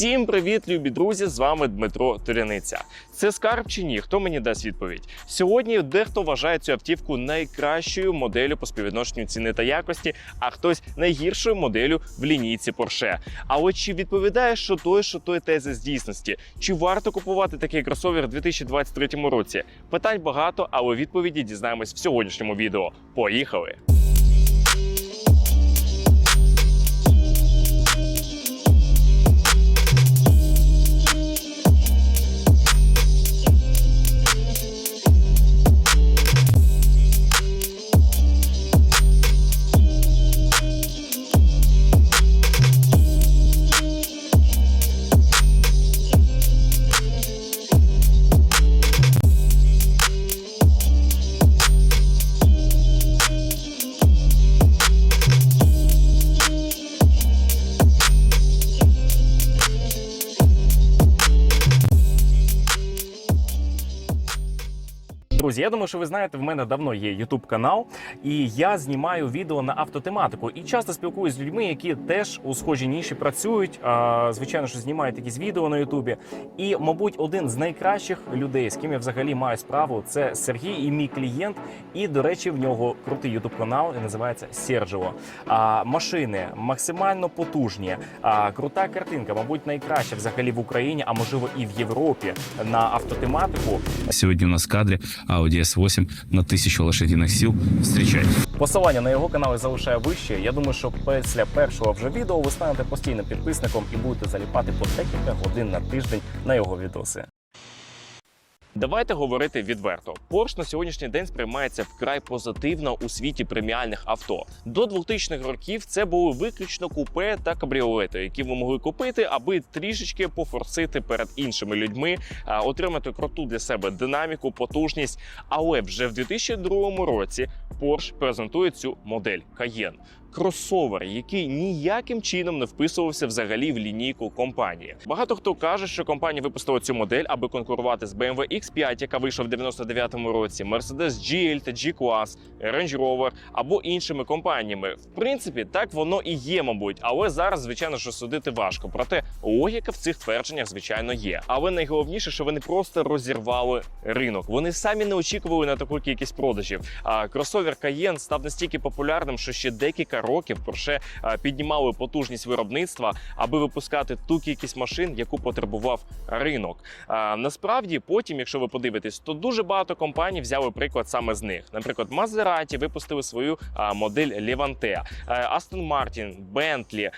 Всім привіт, любі друзі! З вами Дмитро Туряниця. Це скарб чи ні? Хто мені дасть відповідь? Сьогодні дехто вважає цю автівку найкращою моделлю по співвідношенню ціни та якості, а хтось найгіршою моделлю в лінійці Porsche. А от чи відповідає, що той, що той тези з дійсності? Чи варто купувати такий кросовер у 2023 році? Питань багато, але відповіді дізнаємось в сьогоднішньому відео. Поїхали! Друзі, я думаю, що ви знаєте, в мене давно є YouTube канал, і я знімаю відео на автотематику. І часто спілкуюсь з людьми, які теж у схожій ніші працюють. А, звичайно, що знімають якісь відео на Ютубі. І, мабуть, один з найкращих людей, з ким я взагалі маю справу, це Сергій і мій клієнт. І, до речі, в нього крутий YouTube канал і називається Серджіо. А, машини максимально потужні, а, крута картинка, мабуть, найкраща взагалі в Україні, а можливо і в Європі на автотематику. Сегодня у нас в кадре Audi S8 на 1000 лошадиных сил. Встречайте. Посилання на його канали залишаю вище. Я думаю, що після першого вже відео ви станете постійним підписником і будете заліпати по декілька годин на тиждень на його відоси. Давайте говорити відверто. Porsche на сьогоднішній день сприймається вкрай позитивно у світі преміальних авто. До 2000-х років це були виключно купе та кабріолети, які ви могли купити, аби трішечки пофорсити перед іншими людьми, отримати круту для себе динаміку, потужність. Але вже в 2002 році Porsche презентує цю модель Cayenne. Кросовер, який ніяким чином не вписувався взагалі в лінійку компанії. Багато хто каже, що компанія випустила цю модель, аби конкурувати з BMW X5, яка вийшла в 99-му році, Mercedes GL та G-Class, Range Rover або іншими компаніями. В принципі, так воно і є, мабуть, але зараз, звичайно, що судити важко. Проте логіка в цих твердженнях, звичайно, є. Але найголовніше, що вони просто розірвали ринок. Вони самі не очікували на таку кількість продажів. А кросовер Cayenne став настільки популярним, що ще декілька років а, піднімали потужність виробництва, аби випускати ту кількість машин, яку потребував ринок. Насправді, потім, якщо ви подивитесь, то дуже багато компаній взяли приклад саме з них. Наприклад, Maserati випустили свою модель Levante, Aston Martin, Bentley,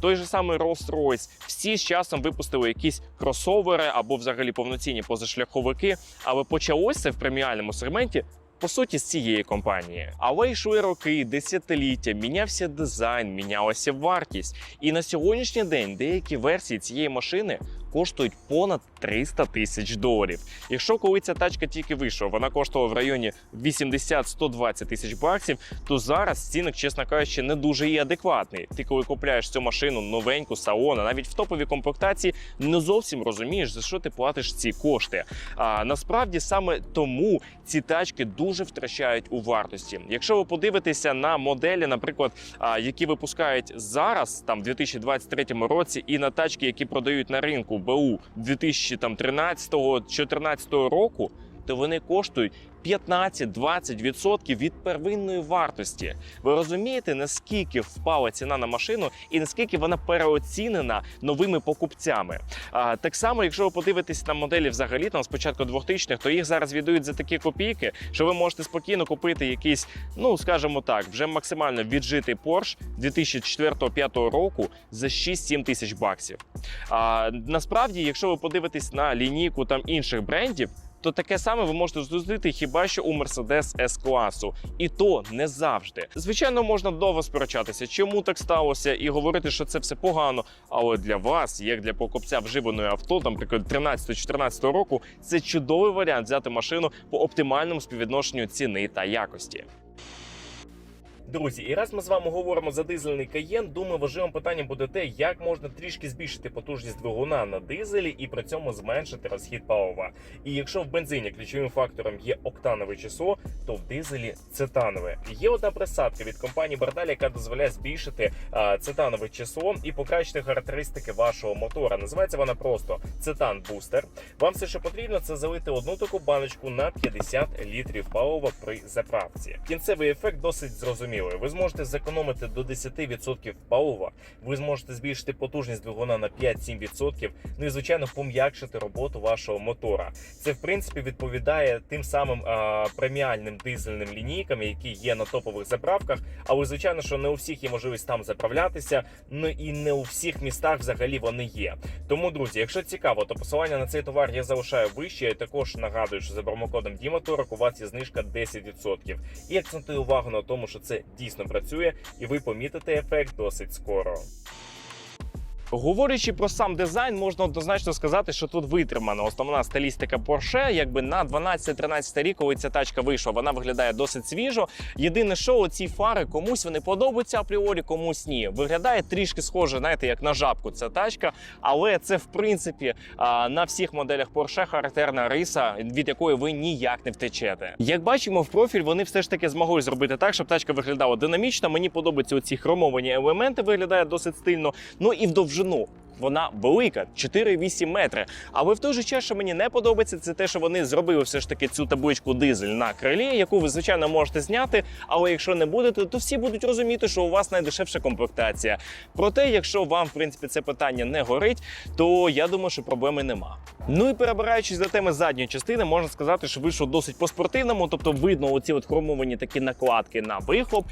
той же самий Rolls-Royce. Всі з часом випустили якісь кросовери або взагалі повноцінні позашляховики, але почалося в преміальному сегменті по суті, з цієї компанії. Але йшли роки, десятиліття, мінявся дизайн, мінялася вартість. І на сьогоднішній день деякі версії цієї машини коштують понад 300 тисяч доларів. Якщо коли ця тачка тільки вийшла, вона коштувала в районі 80-120 тисяч баксів, то зараз цінник, чесно кажучи, не дуже і адекватний. Ти коли купляєш цю машину новеньку, салона, навіть в топовій комплектації, не зовсім розумієш, за що ти платиш ці кошти. А насправді саме тому ці тачки дуже втрачають у вартості. Якщо ви подивитеся на моделі, наприклад, які випускають зараз, там в 2023 році, і на тачки, які продають на ринку БУ 2013-2014 року, то вони коштують 15-20% від первинної вартості. Ви розумієте, наскільки впала ціна на машину і наскільки вона переоцінена новими покупцями? А, так само, якщо ви подивитесь на моделі взагалі там з початку 2000-х, то їх зараз віддають за такі копійки, що ви можете спокійно купити якийсь, ну скажімо так, вже максимально віджитий Porsche 2004-2005 року за 6-7 тисяч баксів. А, насправді, якщо ви подивитесь на лінійку там інших брендів. То таке саме ви можете зустріти хіба що у Mercedes S класу, і то не завжди. Звичайно, можна довго сперечатися, чому так сталося, і говорити, що це все погано. Але для вас, як для покупця вживаної авто, там, наприклад, 13-14 року, це чудовий варіант взяти машину по оптимальному співвідношенню ціни та якості. Друзі, і раз ми з вами говоримо за дизельний каєн, думаю, важливим питанням буде те, як можна трішки збільшити потужність двигуна на дизелі і при цьому зменшити розхід палива. І якщо в бензині ключовим фактором є октанове число, то в дизелі цитанове. Є одна присадка від компанії Бардаль, яка дозволяє збільшити а, цитанове число і покращити характеристики вашого мотора. Називається вона просто Цитан Бустер. Вам все, що потрібно, це залити одну таку баночку на 50 літрів палива при заправці. Кінцевий ефект досить зрозумілий. Ви зможете зекономити до 10% палива. Ви зможете збільшити потужність двигуна на 5-7%. Ну і звичайно пом'якшити роботу вашого мотора. Це в принципі відповідає тим самим а, преміальним дизельним лінійкам, які є на топових заправках. Але звичайно, що не у всіх є можливість там заправлятися. Ну і не у всіх містах взагалі вони є. Тому, друзі, якщо цікаво, то посилання на цей товар я залишаю вище. Я також нагадую, що за промокодом Діматорок у вас є знижка 10%. І акцентую увагу на тому, що це дійсно працює, і ви помітите ефект досить скоро. Говорячи про сам дизайн, можна однозначно сказати, що тут витримана основна стилістика Porsche. Якби на 12-13 рік, коли ця тачка вийшла, вона виглядає досить свіжо. Єдине, що ці фари комусь вони подобаються апріорі, комусь ні. Виглядає трішки схоже, знаєте, як на жабку ця тачка, але це в принципі на всіх моделях Porsche характерна риса, від якої ви ніяк не втечете. Як бачимо, в профіль вони все ж таки змогли зробити так, щоб тачка виглядала динамічно. Мені подобаються оці хромовані елементи, виглядає досить стильно. Ну і в довжину. Вона велика 4,8 метри. Але в той же час, що мені не подобається, це те, що вони зробили все ж таки цю табличку дизель на крилі, яку ви звичайно можете зняти. Але якщо не будете, то всі будуть розуміти, що у вас найдешевша комплектація. Проте, якщо вам в принципі це питання не горить, то я думаю, що проблеми нема. Ну і перебираючись до теми задньої частини, можна сказати, що вийшов досить по-спортивному, тобто видно оці от хромовані такі накладки на вихлоп,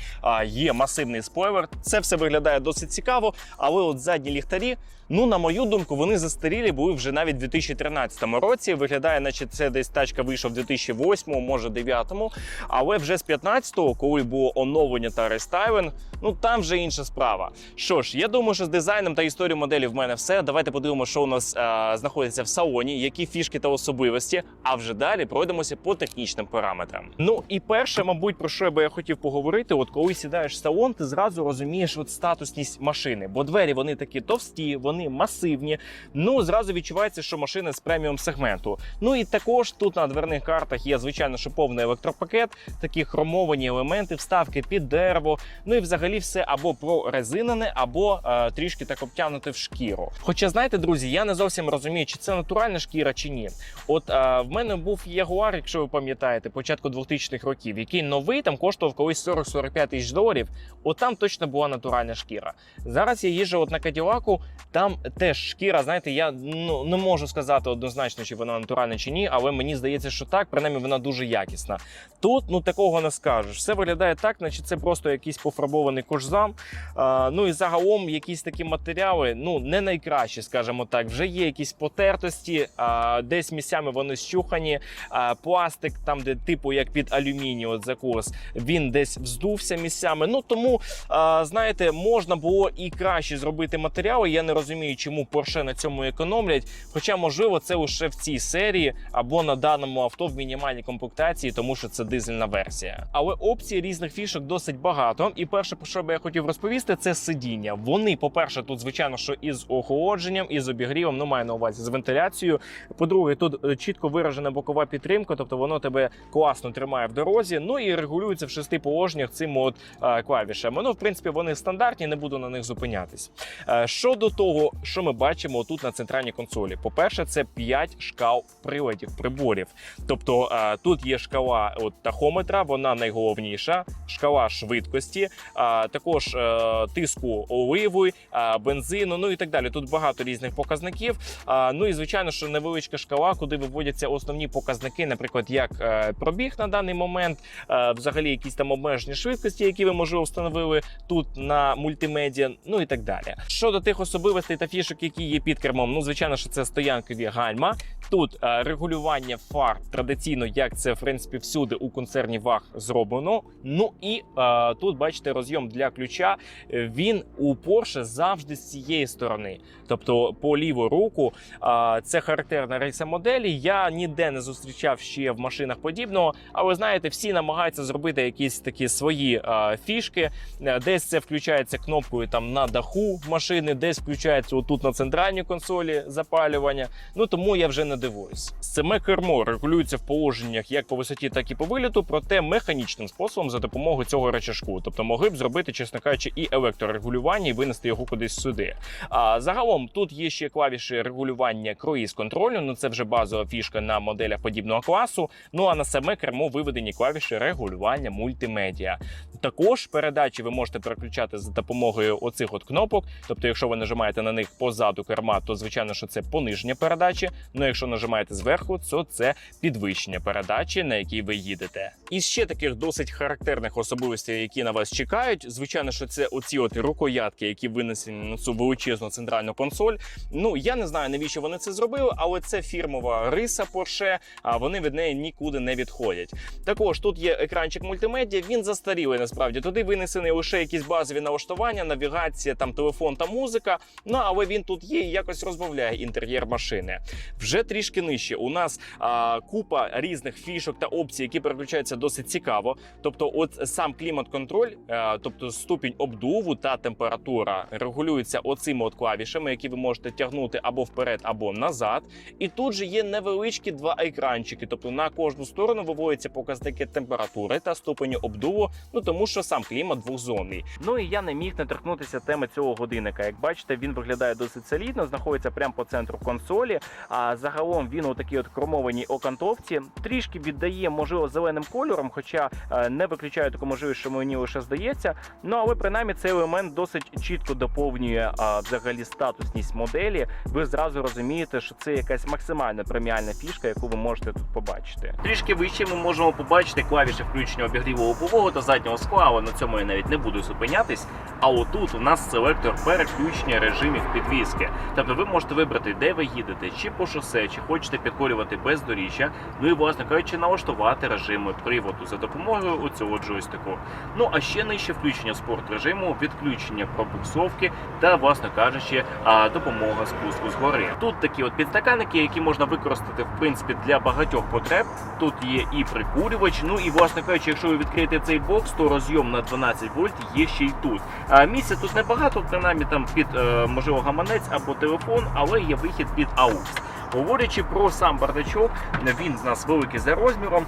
є масивний спойлер. Це все виглядає досить цікаво, але от задні ліхтарі. Ну, на мою думку, вони застарілі були вже навіть в 2013 році. Виглядає, наче це десь тачка вийшла в 2008, може 2009, але вже з 15-го, коли було оновлення та рестайлинг, ну там вже інша справа. Що ж, я думаю, що з дизайном та історією моделі в мене все. Давайте подивимося, що у нас е, знаходиться в салоні, які фішки та особливості. А вже далі пройдемося по технічним параметрам. Ну і перше, мабуть, про що я би я хотів поговорити, от коли сідаєш в салон, ти зразу розумієш от статусність машини, бо двері вони такі товсті, вони масивні. Ну зразу відчувається, що машина з преміум сегменту. Ну і також тут на дверних картах є звичайно, що повний електропакет, такі хромовані елементи, вставки під дерево. Ну і взагалі все або прорезинене, або е, трішки так обтягнуте в шкіру. Хоча знаєте, друзі, я не зовсім розумію, чи це натуральна шкіра, чи ні. От е, в мене був Ягуар, якщо ви пам'ятаєте, початку 2000-х років, який новий там коштував колись 40-45 тисяч доларів. От там точно була натуральна шкіра. Зараз я їжджу от на Каділаку, там теж шкіра, знаєте, я ну не можу сказати однозначно, чи вона натуральна чи ні, але мені здається, що так, принаймні вона дуже якісна. Тут ну такого не скажеш. Все виглядає так, наче це просто якийсь пофарбований кожзам. А, ну і загалом якісь такі матеріали, ну не найкращі, скажімо так. Вже є якісь потертості, а, десь місцями вони щухані. А, пластик, там, де типу як під алюміній, от закос, він десь вздувся місцями. Ну тому а, знаєте, можна було і краще зробити матеріали. Я не розумію, чому Porsche на цьому економлять. Хоча, можливо, це лише в цій серії або на даному авто в мінімальній комплектації, тому що це дизельна версія. Але опцій різних фішок досить багато. І перше, про що би я хотів розповісти, це сидіння. Вони, по-перше, тут, звичайно, що із охолодженням, і з обігрівом, ну маю на увазі з вентиляцією. По-друге, тут е, чітко виражена бокова підтримка, тобто воно тебе класно тримає в дорозі. Ну і регулюється в шести положеннях цими от е, клавішами. Ну, в принципі, вони стандартні, не буду на них зупинятись. Е, Щодо того, що ми бачимо тут на центральній консолі, по-перше, це 5 шкал приладів, приборів. Тобто е, тут є шкала от, тахометра, вона найголовніша, шкала швидкості, також е, тиску оливи, е, бензину, ну і так далі. Тут багато різних показників. Ну і звичайно, що невеличка шкала, куди виводяться основні показники, наприклад, як е, пробіг на даний момент, е, взагалі якісь там обмежені швидкості, які ви можливо встановили тут на мультимедіа, ну і так далі. Щодо тих особливостей та фішок, які є під кермом, ну звичайно, що це стоянкові гальма. Тут е, регулювання фар традиційно, як це в принципі всюди у концерні ВАГ зроблено. Ну і е, тут бачите розйом для ключа. Він у Porsche завжди з цієї сторони, тобто по ліву руку. Це характерна риса моделі. Я ніде не зустрічав ще в машинах подібного, але знаєте, всі намагаються зробити якісь такі свої фішки. Е, Десь це включається кнопкою там на даху машини, десь включається отут на центральній консолі запалювання. Ну тому я вже не дивуюсь. Саме кермо регулюється в положеннях як по висоті, так і по виліту, проте механічним способом за допомогою цього речашку. Тобто могли б зробити, чесно кажучи, і електрорегулювання і винести його кудись сюди. А загалом тут є ще клавіші регулювання круїз контролю. Ну це вже базова фішка на моделях подібного класу. Ну а на саме кермо виведені клавіші регулювання мультимедіа. Також передачі ви можете переключати за допомогою оцих от кнопок. Тобто, якщо ви нажимаєте на них позаду керма, то звичайно, що це пониження передачі. Ну якщо нажимаєте зверху, то це підвищення передачі, на якій ви їдете. І ще таких досить характерних особливостей, які на вас чекають. Звичайно, що це оці от рукоятки, які винесені на цю величезну центральну консоль. Ну я не знаю навіщо вони це зробили, але це фірмова риса Porsche, а вони від неї нікуди не відходять. Також тут є екранчик мультимедіа. Він застарілий насправді. Туди винесені лише якісь базові налаштування, навігація, там телефон та музика. Ну але він тут є і якось розбавляє інтер'єр машини. Вже трішки нижче. У нас а, купа різних фішок та опцій, які переключаються досить цікаво. Тобто, от сам клімат-контроль, е, тобто ступінь обдуву та температура регулюються оцими от клавішами, які ви можете тягнути або вперед, або назад. І тут же є невеличкі два екранчики. Тобто на кожну сторону виводяться показники температури та ступеню обдуву. Ну тому що сам клімат двохзонний. Ну і я не міг не торкнутися теми цього годинника. Як бачите, він виглядає досить солідно, знаходиться прямо по центру консолі. А загалом він у такій от хромованій окантовці. Трішки віддає, можливо, зеленим кольором, хоча е, не виключаю таку можливість, що мені лише здається. Ну але принаймні цей елемент досить чітко доповнює а, взагалі статусність моделі. Ви зразу розумієте, що це якась максимальна преміальна фішка, яку ви можете тут побачити. Трішки вище ми можемо побачити клавіші включення обігріву лобового та заднього скла, але на цьому я навіть не буду зупинятись. А отут у нас селектор переключення режимів підвіски. Тобто ви можете вибрати, де ви їдете, чи по шосе, чи хочете підкорювати бездоріжжя. Ну і власне кажучи, налаштувати режими приводу за допомогою цього джойстику. Ну а ще нижче включення спорт режиму, відключення пробуксовки та, власне кажучи, допомога спуску згори. Тут такі от підстаканники, які можна використати в принципі для багатьох потреб. Тут є і прикурювач. Ну і власне кажучи, якщо ви відкриєте цей бокс, то розйом на 12 вольт є ще й тут. А місця тут небагато, принаймні там під е, можливо гаманець або телефон, але є вихід під AUX. Говорячи про сам бардачок, він в нас великий за розміром.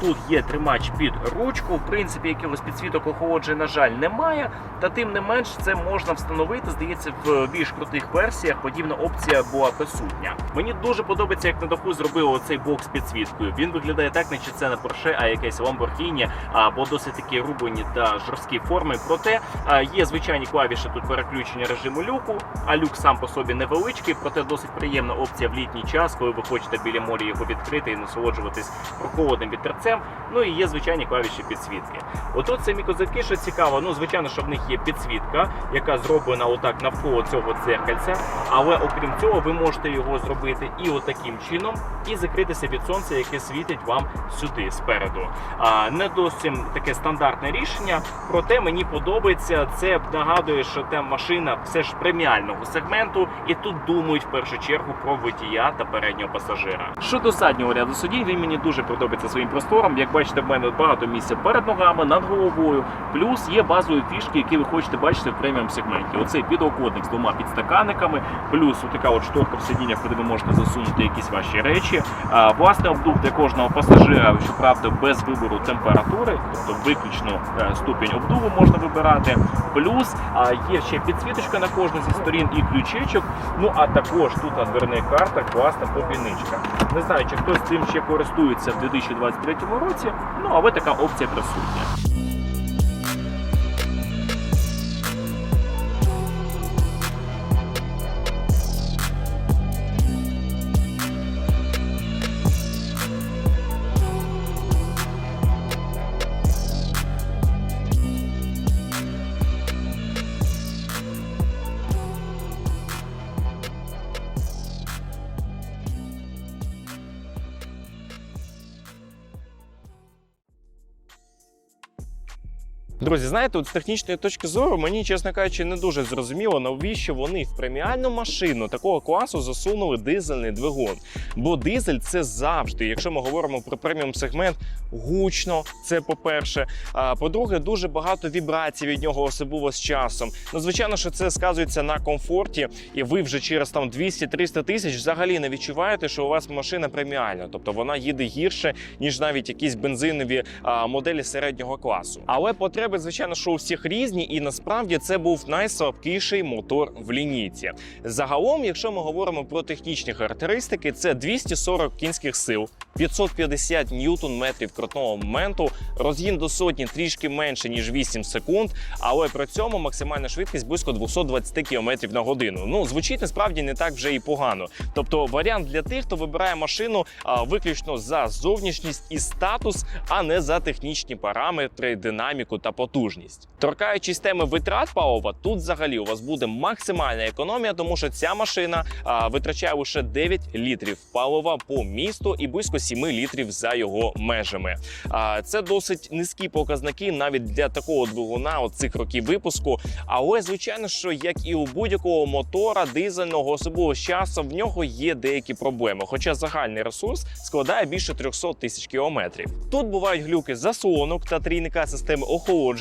Тут є тримач під ручку. В принципі, якихось підсвіток охолодження, на жаль, немає. Та тим не менш, це можна встановити. Здається, в більш крутих версіях подібна опція була присутня. Мені дуже подобається, як на даху зробили оцей бокс з підсвіткою. Він виглядає так, наче це не Porsche, а якесь Lamborghini, або досить такі рублені та жорсткі форми. Проте є звичайні клавіші тут переключення режиму люку. А люк сам по собі невеличкий, проте досить приємна опція в літній час, коли ви хочете біля моря його відкрити і насолоджуватись прохолодним вітерцем. Ну і є звичайні клавіші підсвітки. Отут самі козаки, що цікаво, ну звичайно, що в них є підсвітка, яка зроблена отак навколо цього дзеркальця. Але окрім цього, ви можете його зробити і отаким чином, і закритися від сонця, яке світить вам сюди спереду. А не досить таке стандартне рішення. Проте мені подобається. Це нагадує, що та машина все ж преміального сегменту, і тут думають в першу чергу про водія та переднього пасажира. Щодо заднього ряду сидінь, він мені дуже подобається своїм простором. Як бачите, в мене багато місця перед ногами, над головою. Плюс є базові фішки, які ви хочете бачити в преміум сегменті. Оцей підлокотник з двома підстаканниками, плюс така от шторка в сидіннях, куди ви можете засунути якісь ваші речі. А, власне, обдув для кожного пасажира, щоправда, без вибору температури, тобто виключно е, ступінь обдуву можна вибирати. Плюс є ще підсвіточка на кожну зі сторін і ключичок. Ну а також тут на дверних картах класна попільничка. Не знаю, чи хтось цим ще користується в 2023 році. Ну але така опція присутня. Друзі, знаєте, от з технічної точки зору мені, чесно кажучи, не дуже зрозуміло, навіщо вони в преміальну машину такого класу засунули дизельний двигун. Бо дизель це завжди, якщо ми говоримо про преміум сегмент, гучно. Це по-перше. А по-друге, дуже багато вібрацій від нього особливо з часом. Ну, звичайно, що це сказується на комфорті, і ви вже через там 200-300 тисяч взагалі не відчуваєте, що у вас машина преміальна, тобто вона їде гірше, ніж навіть якісь бензинові а, моделі середнього класу. Але потреби, звичайно, що у всіх різні, і насправді це був найслабкіший мотор в лінійці. Загалом, якщо ми говоримо про технічні характеристики, це 240 кінських сил, 550 ньютон метрів крутного моменту, розгін до сотні трішки менше ніж 8 секунд, але при цьому максимальна швидкість близько 220 км на годину. Ну звучить насправді не так вже і погано. Тобто варіант для тих, хто вибирає машину а, виключно за зовнішність і статус, а не за технічні параметри, динаміку та потужність. Торкаючись теми витрат палива, тут взагалі у вас буде максимальна економія, тому що ця машина а, витрачає лише 9 літрів палива по місту і близько 7 літрів за його межами. А, це досить низькі показники навіть для такого двигуна от цих років випуску. Але звичайно, що як і у будь-якого мотора дизельного, особливо з часом, в нього є деякі проблеми. Хоча загальний ресурс складає більше 300 тисяч кілометрів. Тут бувають глюки заслонок та трійника системи охолодження.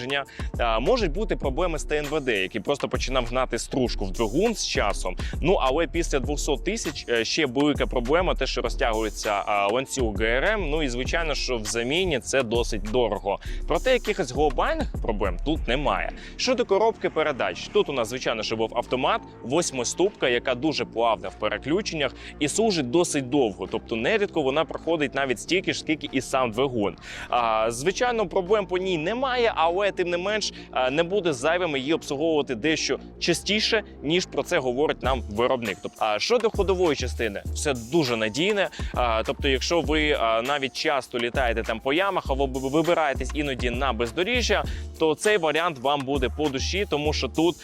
А, можуть бути проблеми з ТНВД, який просто починав гнати стружку в двигун з часом. Ну але після 200 тисяч е, ще велика проблема, те, що розтягується а, ланцюг ГРМ. Ну і звичайно, що в заміні це досить дорого. Проте якихось глобальних проблем тут немає. Щодо коробки передач, тут у нас звичайно що був автомат, восьмиступка, яка дуже плавна в переключеннях і служить досить довго. Тобто нерідко вона проходить навіть стільки ж, скільки і сам двигун. А, звичайно, проблем по ній немає, але тим не менш не буде зайвим її обслуговувати дещо частіше, ніж про це говорить нам виробник. Тобто, а щодо ходової частини, все дуже надійне. Тобто, якщо ви навіть часто літаєте там по ямах, або ви вибираєтесь іноді на бездоріжжя, то цей варіант вам буде по душі, тому що тут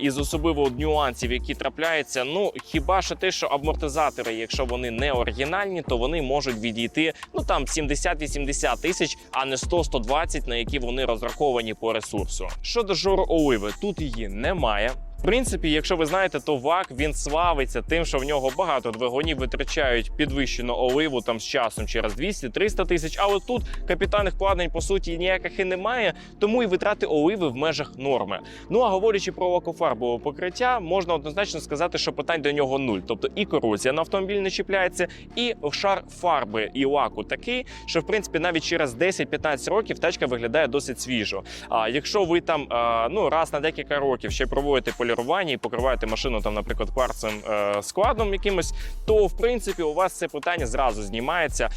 із особливо нюансів, які трапляються, ну хіба що те, що амортизатори, якщо вони не оригінальні, то вони можуть відійти ну там 70-80 тисяч, а не 100-120, на які вони розраховані по ресурсу. Щодо жору оливи, тут її немає. Принципі, якщо ви знаєте, то ВАК він славиться тим, що в нього багато двигунів витрачають підвищену оливу там з часом через 200-300 тисяч. Але тут капітальних вкладень по суті ніяких і немає, тому і витрати оливи в межах норми. Ну а говорячи про лакофарбове покриття, можна однозначно сказати, що питань до нього нуль. Тобто і корозія на автомобіль не чіпляється, і шар фарби і лаку такий, що в принципі навіть через 10-15 років тачка виглядає досить свіжо. А якщо ви там ну раз на декілька років ще проводите полірування і покриваєте машину там, наприклад, кварцем е, складом якимось, то в принципі у вас це питання зразу знімається,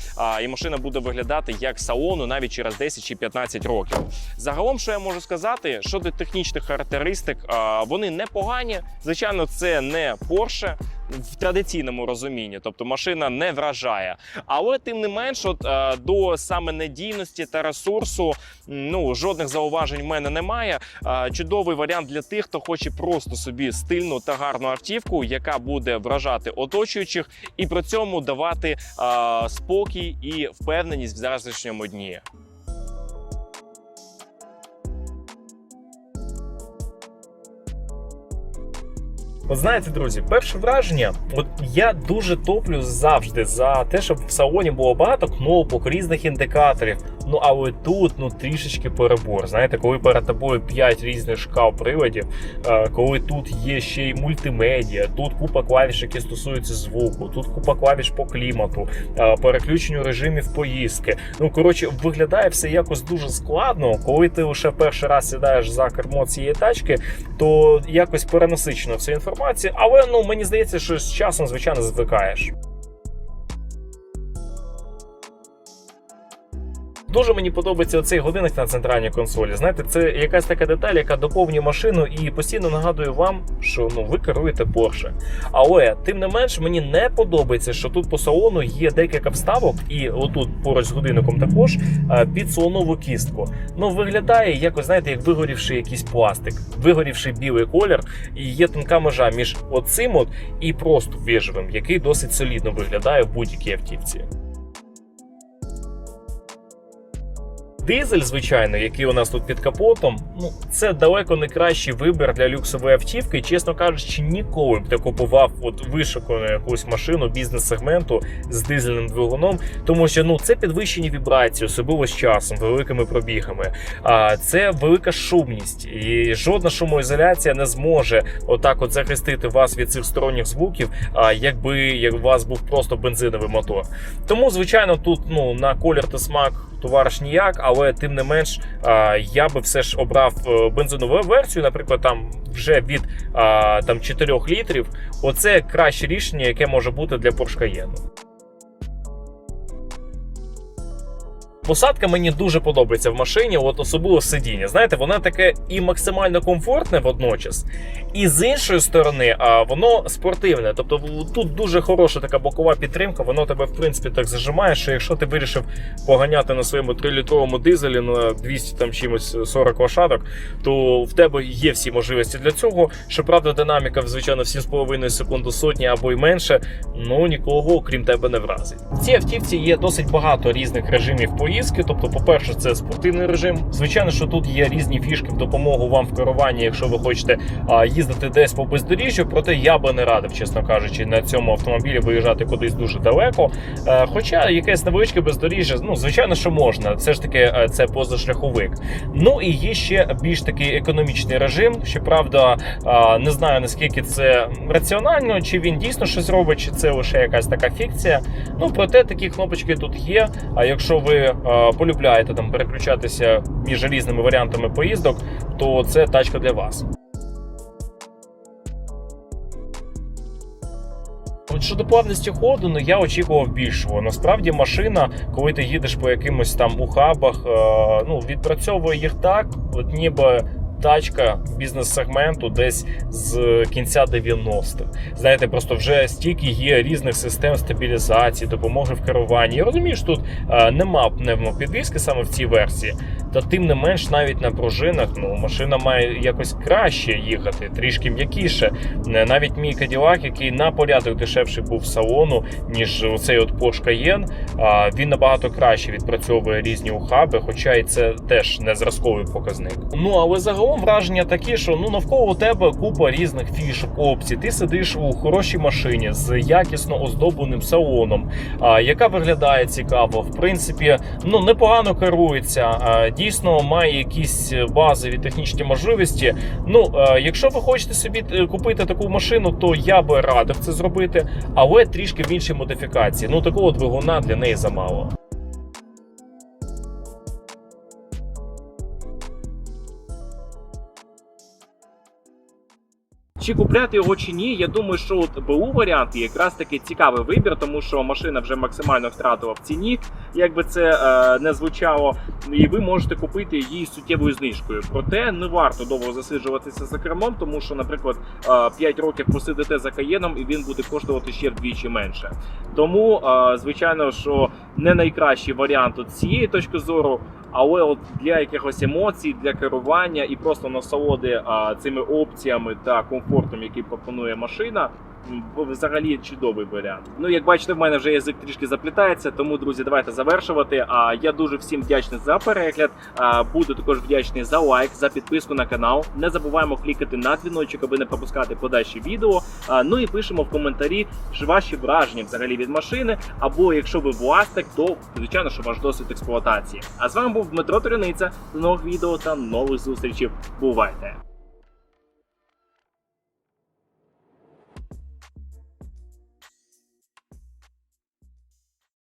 і машина буде виглядати як салону навіть через 10 чи 15 років. Загалом, що я можу сказати, щодо технічних характеристик, вони непогані. Звичайно, це не Porsche, в традиційному розумінні, тобто машина не вражає. Але тим не менш, от е, до саме надійності та ресурсу ну жодних зауважень в мене немає. Е, Чудовий варіант для тих, хто хоче просто собі стильну та гарну автівку, яка буде вражати оточуючих, і при цьому давати е, спокій і впевненість в завтрашньому дні. От знаєте, друзі, перше враження, от я дуже топлю завжди за те, щоб в салоні було багато кнопок, різних індикаторів. Ну але тут ну трішечки перебор. Знаєте, коли перед тобою 5 різних шкал приладів, е, коли тут є ще й мультимедіа, тут купа клавіш, які стосуються звуку, тут купа клавіш по клімату, е, переключенню режимів поїздки. Ну коротше, виглядає все якось дуже складно. Коли ти лише перший раз сідаєш за кермо цієї тачки, то якось перенасичено вся інформація. Але ну мені здається, що з часом звичайно звикаєш. Дуже мені подобається цей годинник на центральній консолі. Знаєте, це якась така деталь, яка доповнює машину і постійно нагадує вам, що ну ви керуєте Porsche. Але тим не менш мені не подобається, що тут по салону є декілька вставок, і отут поруч з годинником також е, під слонову кістку. Ну виглядає якось, знаєте, як вигорівший якийсь пластик, вигорівший білий колір, і є тонка межа між оцим от і просто бежевим, який досить солідно виглядає в будь-якій автівці. Дизель, звичайно, який у нас тут під капотом, ну це далеко не кращий вибір для люксової автівки. Чесно кажучи, ніколи б не купував от вишукану якусь машину бізнес-сегменту з дизельним двигуном, тому що ну це підвищені вібрації, особливо з часом, великими пробігами. А це велика шумність, і жодна шумоізоляція не зможе отак от захистити вас від цих сторонніх звуків, а якби як у вас був просто бензиновий мотор. Тому, звичайно, тут ну на колір та смак товариш ніяк, але тим не менш я би все ж обрав е, бензинову версію, наприклад, там вже від там 4 літрів. Оце краще рішення, яке може бути для Porsche Cayenne. Посадка мені дуже подобається в машині, от особливо сидіння. Знаєте, воно таке і максимально комфортне водночас, і з іншої сторони, а воно спортивне. Тобто тут дуже хороша така бокова підтримка, воно тебе в принципі так зажимає, що якщо ти вирішив поганяти на своєму 3-літровому дизелі на 200 там чимось 40 лошадок, то в тебе є всі можливості для цього. Щоправда, динаміка, звичайно, в 7,5 секунд до сотні або й менше, ну нікого окрім тебе не вразить. В цій автівці є досить багато різних режимів поїздки. Тобто, по-перше, це спортивний режим. Звичайно, що тут є різні фішки в допомогу вам в керуванні, якщо ви хочете їздити десь по бездоріжжю. Проте я би не радив, чесно кажучи, на цьому автомобілі виїжджати кудись дуже далеко. Е, Хоча якесь невеличке бездоріжжя, ну звичайно, що можна. Все ж таки, е, це позашляховик. Ну і є ще більш такий економічний режим. Щоправда, не знаю наскільки це раціонально, чи він дійсно щось робить, чи це лише якась така фікція. Ну проте такі кнопочки тут є. А якщо ви полюбляєте там переключатися між різними варіантами поїздок, то це тачка для вас. От щодо плавності ходу, ну я очікував більшого. Насправді машина, коли ти їдеш по якимось там ухабах, е, ну відпрацьовує їх так, от ніби. Тачка бізнес-сегменту десь з кінця 90-х. Знаєте, просто вже стільки є різних систем стабілізації, допомоги в керуванні. Я розумію, що тут е, нема пневмопідвіски саме в цій версії. Та тим не менш, навіть на пружинах ну, машина має якось краще їхати, трішки м'якіше. Е, Навіть мій Cadillac, який на порядок дешевший був салону, ніж оцей от Porsche Cayenne, він набагато краще відпрацьовує різні ухаби, хоча і це теж не зразковий показник. Ну але загалом враження такі, що ну навколо тебе купа різних фішок, опцій. Ти сидиш у хорошій машині з якісно оздобленим салоном, яка виглядає цікаво. В принципі, ну непогано керується. Дійсно має якісь базові технічні можливості. Ну, е, якщо ви хочете собі е, купити таку машину, то я би радив це зробити, але трішки в іншій модифікації. Ну такого двигуна для неї замало. Чи купляти його чи ні, я думаю, що от БУ варіант якраз таки цікавий вибір, тому що машина вже максимально втратила в ціні, як би це е, не звучало, і ви можете купити її суттєвою знижкою. Проте не варто довго засиджуватися за кермом, тому що, наприклад, е, 5 років посидите за каєном, і він буде коштувати ще вдвічі менше. Тому, е, звичайно, що не найкращий варіант от з цієї точки зору. Але от для якихось емоцій, для керування і просто насолоди а, цими опціями та комфортом, який пропонує машина, взагалі чудовий варіант. Ну, як бачите, в мене вже язик трішки заплітається, тому, друзі, давайте завершувати. А я дуже всім вдячний за перегляд. Буду також вдячний за лайк, за підписку на канал. Не забуваємо клікати на дзвіночок, аби не пропускати подальші відео. Ну і пишемо в коментарі ваші враження взагалі від машини. Або якщо ви власник, то звичайно, що ваш досвід експлуатації. А з вами був Дмитро Туряниця. До нових відео та нових зустрічей. Бувайте!